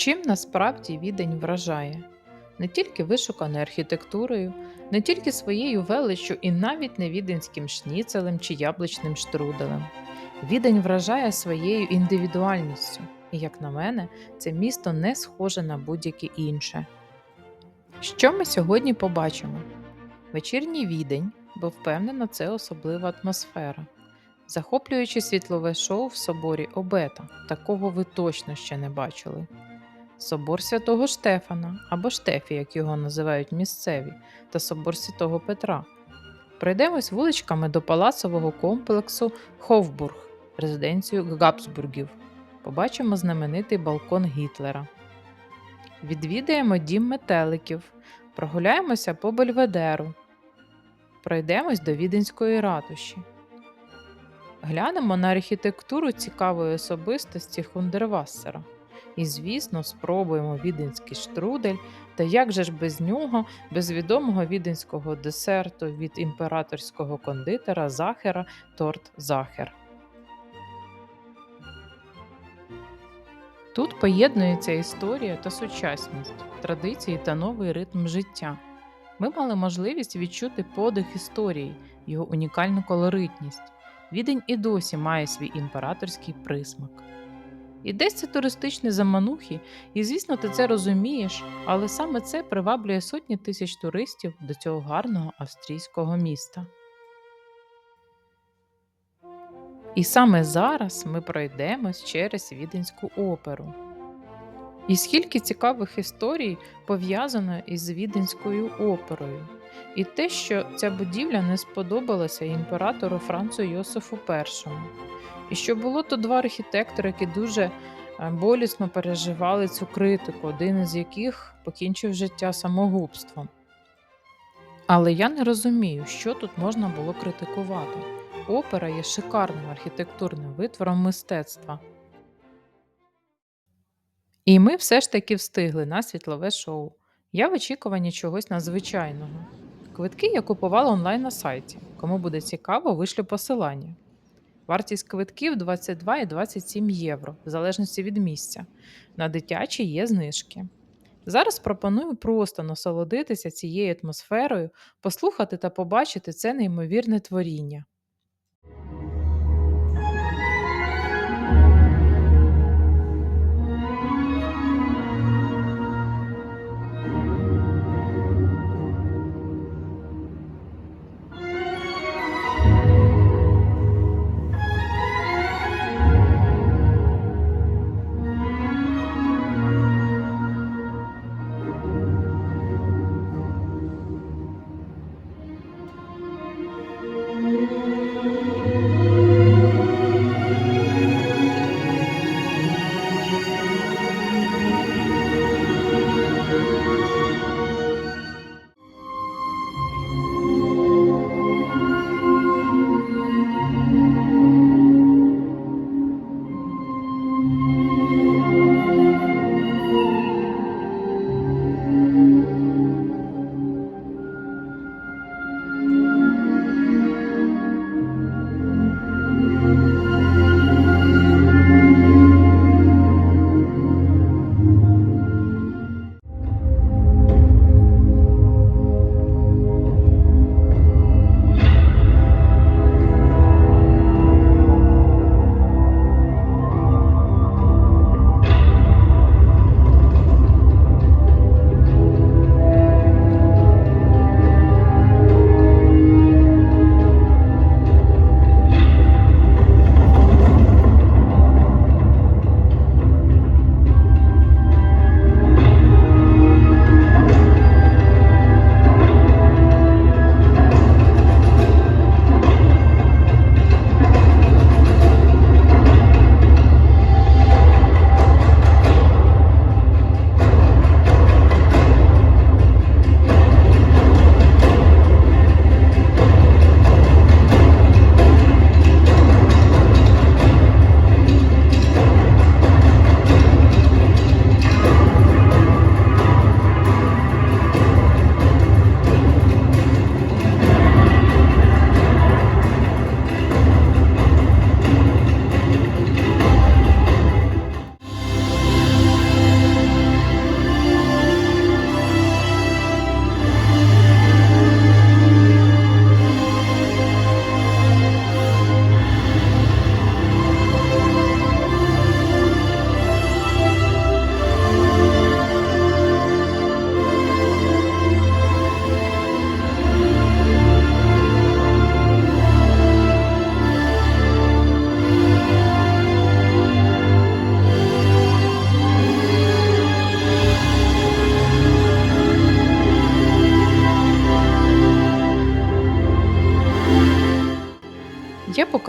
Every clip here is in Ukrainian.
Чим насправді відень вражає? Не тільки вишуканою архітектурою, не тільки своєю величчю і навіть не віденським шніцелем чи яблучним штруделем. Відень вражає своєю індивідуальністю, і, як на мене, це місто не схоже на будь-яке інше. Що ми сьогодні побачимо? Вечірній відень, бо впевнено, це особлива атмосфера. Захоплююче світлове шоу в соборі Обета. Такого ви точно ще не бачили. Собор святого Штефана або Штефі, як його називають місцеві, та собор святого Петра. Пройдемось вуличками до палацового комплексу Ховбург, резиденцію Габсбургів. Побачимо знаменитий балкон Гітлера. Відвідаємо дім метеликів, прогуляємося по Бельведеру, пройдемось до Віденської ратуші. Глянемо на архітектуру цікавої особистості Хундервассера. І, звісно, спробуємо віденський штрудель, та як же ж без нього, без відомого віденського десерту від імператорського кондитера Захера торт Захер. Тут поєднується історія та сучасність, традиції та новий ритм життя. Ми мали можливість відчути подих історії, його унікальну колоритність. Відень і досі має свій імператорський присмак. І десь це туристичні заманухи, і звісно, ти це розумієш, але саме це приваблює сотні тисяч туристів до цього гарного австрійського міста. І саме зараз ми пройдемось через Віденську оперу. І скільки цікавих історій пов'язано із Віденською оперою, і те, що ця будівля не сподобалася імператору Францу Йосифу І. І що було то два архітектори, які дуже е, болісно переживали цю критику, один із яких покінчив життя самогубством. Але я не розумію, що тут можна було критикувати. Опера є шикарним архітектурним витвором мистецтва. І ми все ж таки встигли на світлове шоу. Я в очікуванні чогось надзвичайного. Квитки я купувала онлайн на сайті. Кому буде цікаво, вишлю посилання. Вартість квитків 22 і 27 євро, в залежності від місця. На дитячі є знижки. Зараз пропоную просто насолодитися цією атмосферою, послухати та побачити це неймовірне творіння.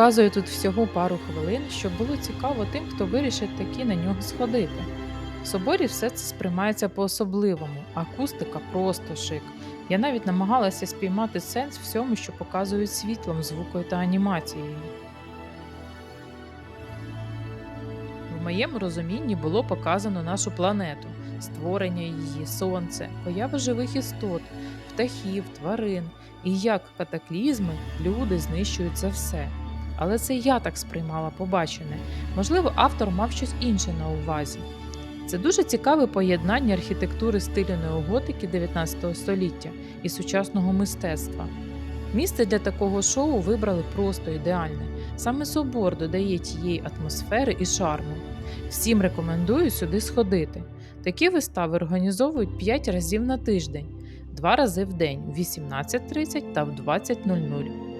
Показую тут всього пару хвилин, щоб було цікаво тим, хто вирішить таки на нього сходити. В соборі все це сприймається по-особливому, акустика просто шик. Я навіть намагалася спіймати сенс всьому, що показують світлом, звукою та анімацією. В моєму розумінні було показано нашу планету, створення її, сонце, поява живих істот, птахів, тварин і як катаклізми люди знищують це все. Але це я так сприймала побачене. Можливо, автор мав щось інше на увазі. Це дуже цікаве поєднання архітектури стилю неоготики 19 століття і сучасного мистецтва. Місце для такого шоу вибрали просто ідеальне. Саме собор додає тієї атмосфери і шарму. Всім рекомендую сюди сходити. Такі вистави організовують 5 разів на тиждень, 2 рази в день в 18.30 та в 20.00.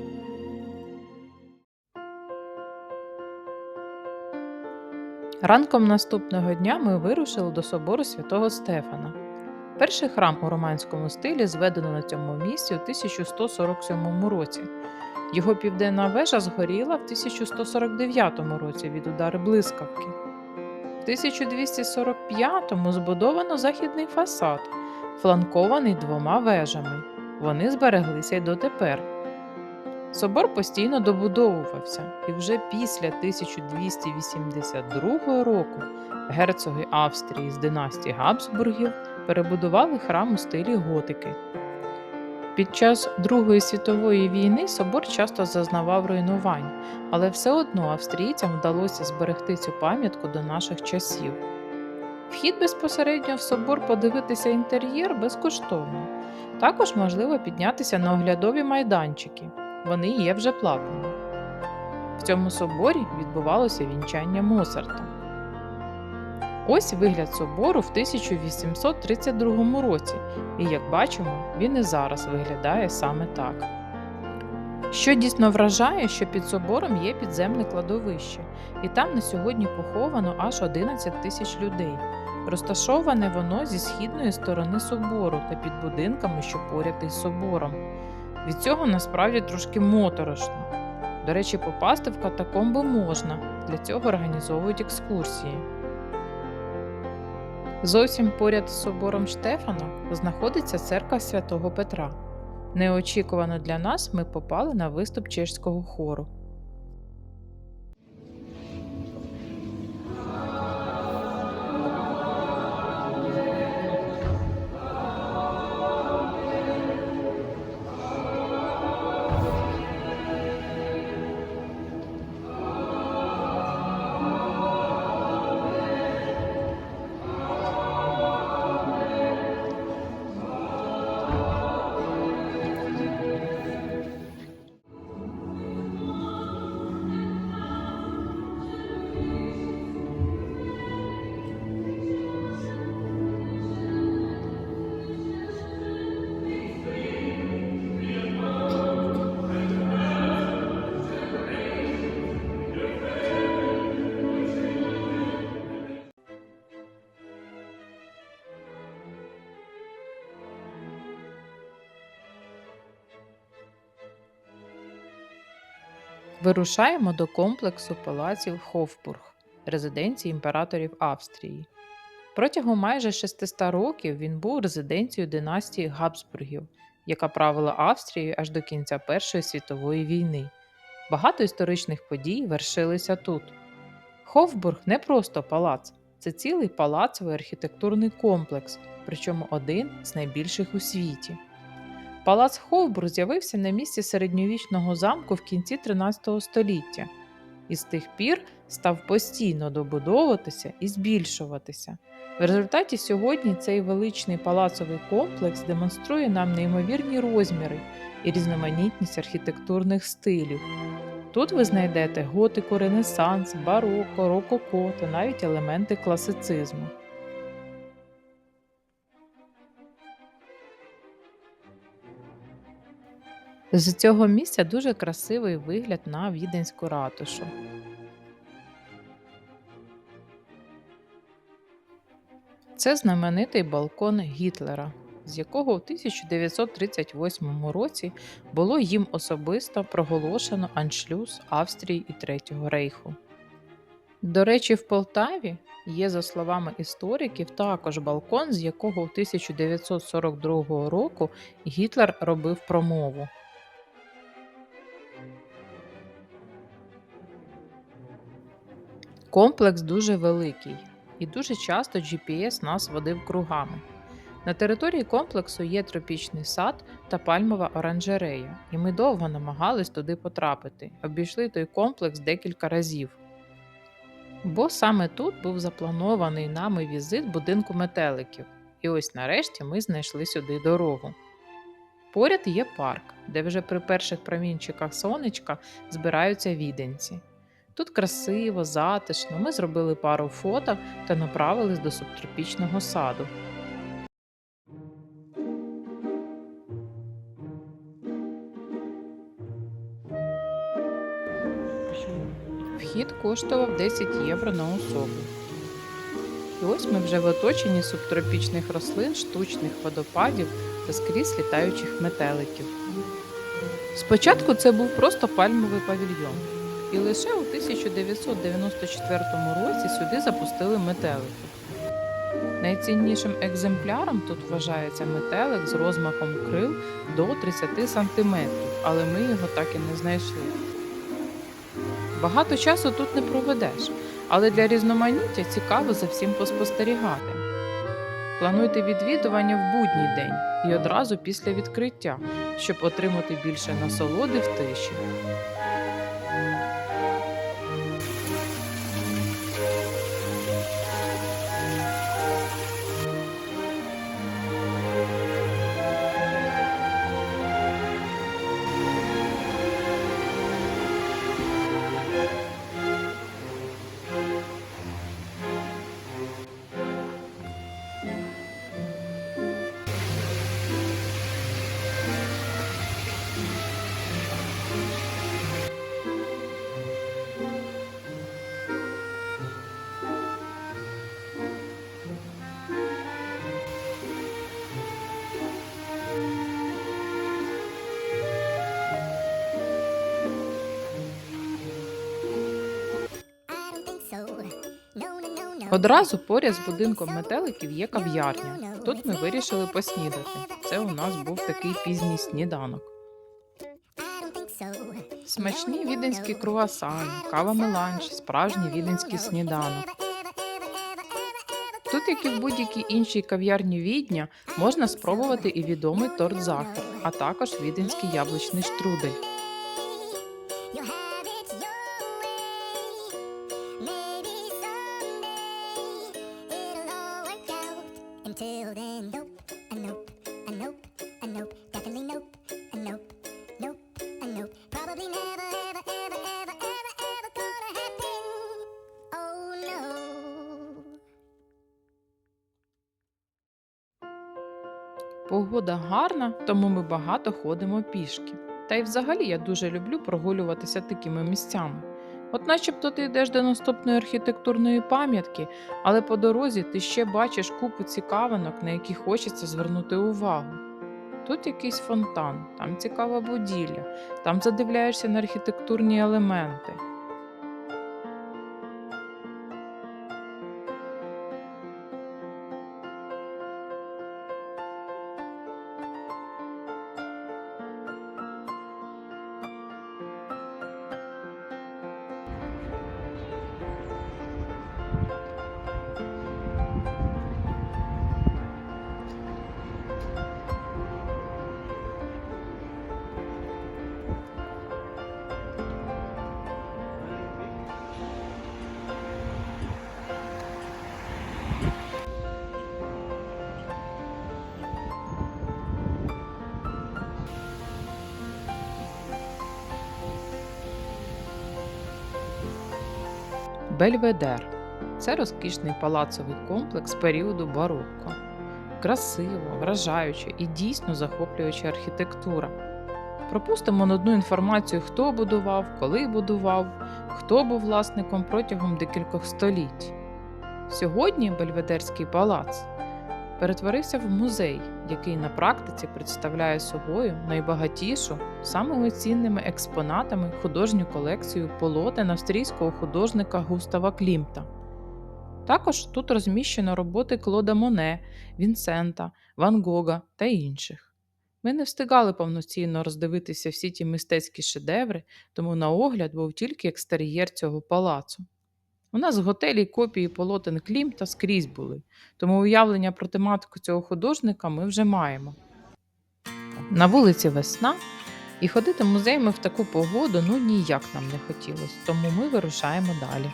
Ранком наступного дня ми вирушили до собору святого Стефана. Перший храм у романському стилі зведено на цьому місці у 1147 році. Його південна вежа згоріла в 1149 році від удару блискавки. В 1245-му збудовано західний фасад, фланкований двома вежами. Вони збереглися й дотепер. Собор постійно добудовувався, і вже після 1282 року герцоги Австрії з династії Габсбургів перебудували храм у стилі готики. Під час Другої світової війни собор часто зазнавав руйнувань, але все одно австрійцям вдалося зберегти цю пам'ятку до наших часів. Вхід безпосередньо в собор подивитися інтер'єр безкоштовно. Також можливо піднятися на оглядові майданчики. Вони є вже платними. В цьому соборі відбувалося вінчання Моцарта. Ось вигляд собору в 1832 році, і як бачимо, він і зараз виглядає саме так. Що дійсно вражає, що під собором є підземне кладовище, і там на сьогодні поховано аж 11 тисяч людей. Розташоване воно зі східної сторони собору та під будинками, що поряд із собором. Від цього насправді трошки моторошно. До речі, попасти в катакомби можна, для цього організовують екскурсії. Зовсім поряд з собором Штефана знаходиться церква святого Петра. Неочікувано для нас ми попали на виступ чешського хору. Вирушаємо до комплексу палаців Хофбург, резиденції імператорів Австрії. Протягом майже 600 років він був резиденцією династії Габсбургів, яка правила Австрією аж до кінця Першої світової війни. Багато історичних подій вершилися тут. Хофбург не просто палац, це цілий палацовий архітектурний комплекс, причому один з найбільших у світі. Палац Ховбург з'явився на місці середньовічного замку в кінці 13 століття і з тих пір став постійно добудовуватися і збільшуватися. В результаті сьогодні цей величний палацовий комплекс демонструє нам неймовірні розміри і різноманітність архітектурних стилів. Тут ви знайдете готику, ренесанс, бароко, рококо та навіть елементи класицизму. З цього місця дуже красивий вигляд на віденську ратушу. Це знаменитий балкон Гітлера, з якого у 1938 році було їм особисто проголошено аншлюз Австрії і Третього рейху. До речі, в Полтаві є, за словами істориків, також балкон, з якого у 1942 року Гітлер робив промову. Комплекс дуже великий, і дуже часто GPS нас водив кругами. На території комплексу є тропічний сад та пальмова оранжерея, і ми довго намагались туди потрапити, обійшли той комплекс декілька разів. Бо саме тут був запланований нами візит будинку метеликів, і ось нарешті ми знайшли сюди дорогу. Поряд є парк, де вже при перших промінчиках сонечка збираються віденці. Тут красиво, затишно, ми зробили пару фото та направились до субтропічного саду. Вхід коштував 10 євро на особу. І ось ми вже в оточенні субтропічних рослин, штучних водопадів та скрізь літаючих метеликів. Спочатку це був просто пальмовий павільйон, і лише у 1994 році сюди запустили метеликів. Найціннішим екземпляром тут вважається метелик з розмахом крил до 30 см, але ми його так і не знайшли. Багато часу тут не проведеш, але для різноманіття цікаво за всім поспостерігати. Плануйте відвідування в будній день і одразу після відкриття, щоб отримати більше насолоди в тиші. Одразу поряд з будинком метеликів є кав'ярня. Тут ми вирішили поснідати. Це у нас був такий пізній сніданок. Смачні віденські круасани, кава меланж, справжній віденський сніданок. Тут, як і в будь-якій іншій кав'ярні Відня, можна спробувати і відомий торт Захар, а також віденський яблучний штрудель. Until then, nope, a nope, a nope, a nope, definitely nope, a nope, nope, a nope. Probably never, ever, ever, ever, ever, ever gonna happen. Oh no. Погода гарна, тому ми багато ходимо пішки. Та й взагалі я дуже люблю прогулюватися такими місцями. От начебто ти йдеш до наступної архітектурної пам'ятки, але по дорозі ти ще бачиш купу цікавинок, на які хочеться звернути увагу. Тут якийсь фонтан, там цікава будівля, там задивляєшся на архітектурні елементи. Бельведер це розкішний палацовий комплекс періоду барокко. Красиво, вражаюча і дійсно захоплююча архітектура. Пропустимо нудну інформацію, хто будував, коли будував, хто був власником протягом декількох століть. Сьогодні Бельведерський палац перетворився в музей, який на практиці представляє собою найбагатішу, самими цінними експонатами художню колекцію полотен австрійського художника Густава Клімта. Також тут розміщено роботи Клода Моне, Вінсента, Ван Гога та інших. Ми не встигали повноцінно роздивитися всі ті мистецькі шедеври, тому на огляд був тільки екстер'єр цього палацу. У нас в готелі копії полотен Клімта скрізь були, тому уявлення про тематику цього художника ми вже маємо. На вулиці весна, і ходити музеями в таку погоду ну ніяк нам не хотілося, тому ми вирушаємо далі.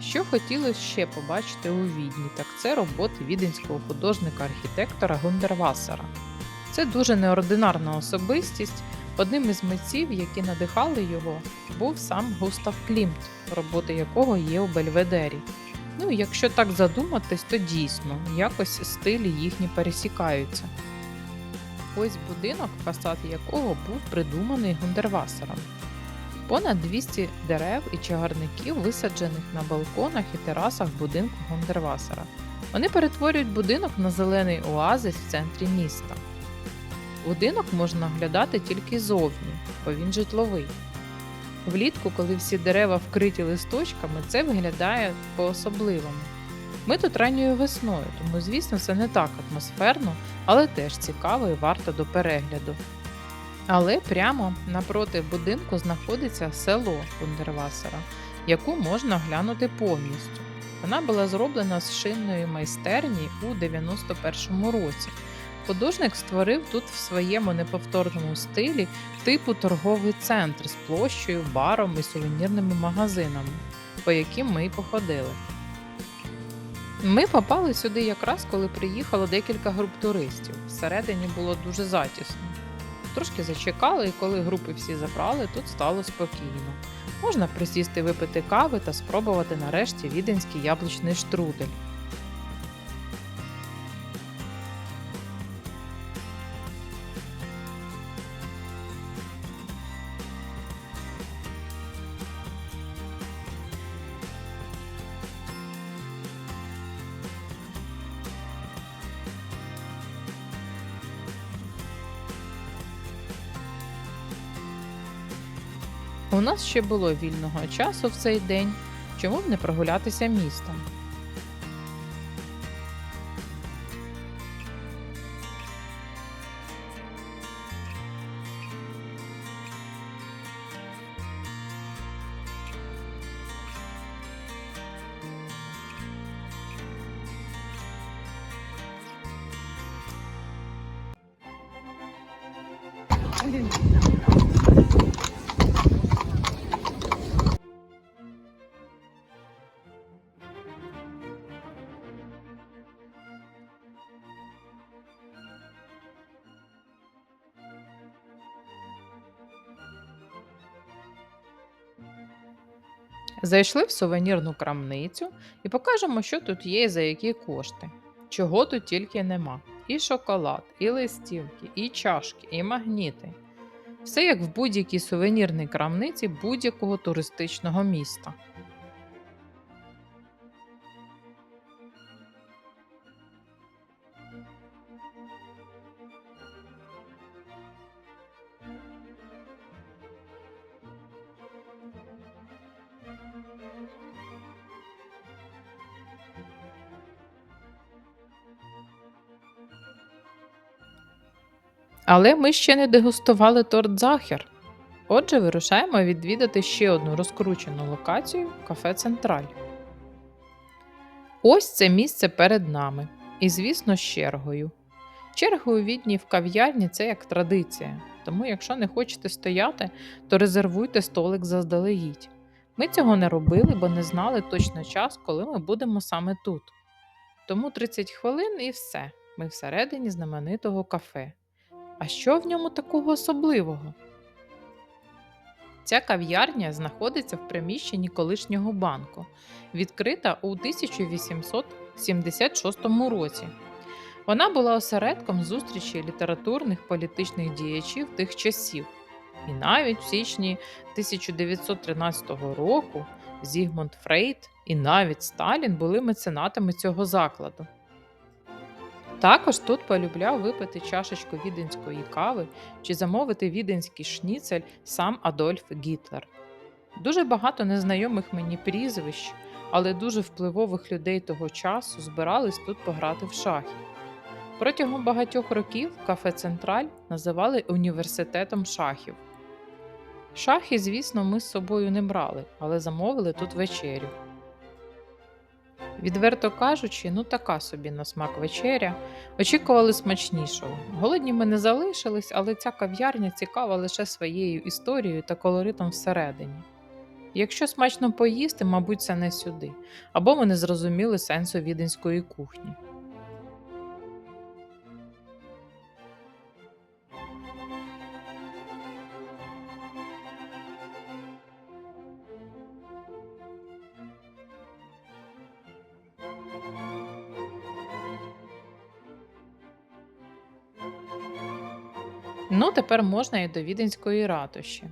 Що хотілося ще побачити у Відні, так це роботи віденського художника-архітектора Гундервасера. Це дуже неординарна особистість. Одним із митців, які надихали його, був сам Густав Клімт, роботи якого є у Бельведері. Ну якщо так задуматись, то дійсно якось стилі їхні пересікаються. Ось будинок, фасад якого був придуманий Гундервасером. Понад 200 дерев і чагарників висаджених на балконах і терасах будинку Гундервасера. Вони перетворюють будинок на зелений оазис в центрі міста. Будинок можна оглядати тільки зовні, бо він житловий. Влітку, коли всі дерева вкриті листочками, це виглядає по-особливому. Ми тут ранньою весною, тому, звісно, це не так атмосферно, але теж цікаво і варто до перегляду. Але прямо напроти будинку знаходиться село Гундервасера, яку можна оглянути повністю. Вона була зроблена з шинної майстерні у 91-му році. Художник створив тут в своєму неповторному стилі типу торговий центр з площею, баром і сувенірними магазинами, по яким ми й походили. Ми попали сюди якраз коли приїхало декілька груп туристів. Всередині було дуже затісно. Трошки зачекали, і коли групи всі забрали, тут стало спокійно. Можна присісти випити кави та спробувати нарешті віденський яблучний штрудель. У нас ще було вільного часу в цей день, чому б не прогулятися містом. Зайшли в сувенірну крамницю і покажемо, що тут є і за які кошти. Чого тут тільки нема: і шоколад, і листівки, і чашки, і магніти. Все як в будь-якій сувенірній крамниці будь-якого туристичного міста. Але ми ще не дегустували торт Захер. Отже, вирушаємо відвідати ще одну розкручену локацію кафе Централь. Ось це місце перед нами. І, звісно, з чергою. Черги у відні в кав'ярні це як традиція, тому якщо не хочете стояти, то резервуйте столик заздалегідь. Ми цього не робили, бо не знали точно час, коли ми будемо саме тут. Тому 30 хвилин і все. Ми всередині знаменитого кафе. А що в ньому такого особливого? Ця кав'ярня знаходиться в приміщенні колишнього банку, відкрита у 1876 році. Вона була осередком зустрічі літературних політичних діячів тих часів. І навіть в січні 1913 року Зігмунд Фрейд і навіть Сталін були меценатами цього закладу. Також тут полюбляв випити чашечку віденської кави чи замовити віденський шніцель сам Адольф Гітлер. Дуже багато незнайомих мені прізвищ, але дуже впливових людей того часу збирались тут пограти в шахи. Протягом багатьох років кафе Централь називали університетом шахів. Шахи, звісно, ми з собою не брали, але замовили тут вечерю. Відверто кажучи, ну така собі на смак вечеря. Очікували смачнішого. Голодні ми не залишились, але ця кав'ярня цікава лише своєю історією та колоритом всередині. Якщо смачно поїсти, мабуть, це не сюди, або ми не зрозуміли сенсу віденської кухні. Ну, тепер можна і до віденської ратуші.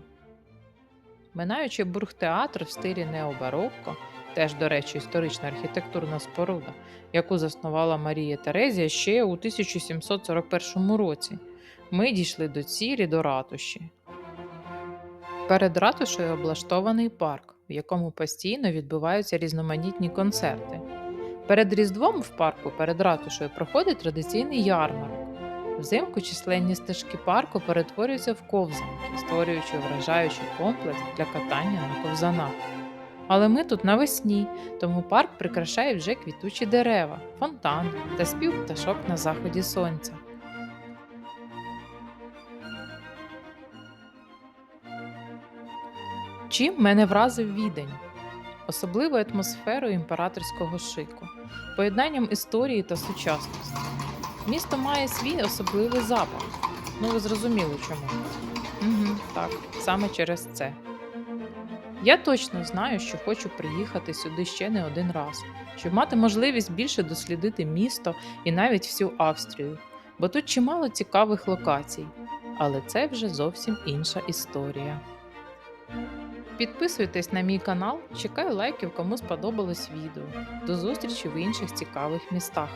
Минаючи бургтеатр в стилі необарокко, теж, до речі, історична архітектурна споруда, яку заснувала Марія Терезія ще у 1741 році, ми дійшли до цілі до ратуші. Перед ратушею облаштований парк, в якому постійно відбуваються різноманітні концерти. Перед Різдвом в парку перед ратушею проходить традиційний ярмарок. Взимку численні стежки парку перетворюються в ковзанки, створюючи вражаючий комплекс для катання на ковзанах. Але ми тут навесні, тому парк прикрашає вже квітучі дерева, фонтан та спів пташок на заході сонця. Чим мене вразив відень? Особливою атмосферою імператорського шику, поєднанням історії та сучасності. Місто має свій особливий запах. Ну, ви зрозуміли чому. Угу, так, саме через це. Я точно знаю, що хочу приїхати сюди ще не один раз, щоб мати можливість більше дослідити місто і навіть всю Австрію, бо тут чимало цікавих локацій. Але це вже зовсім інша історія. Підписуйтесь на мій канал, чекаю лайків, кому сподобалось відео. До зустрічі в інших цікавих містах.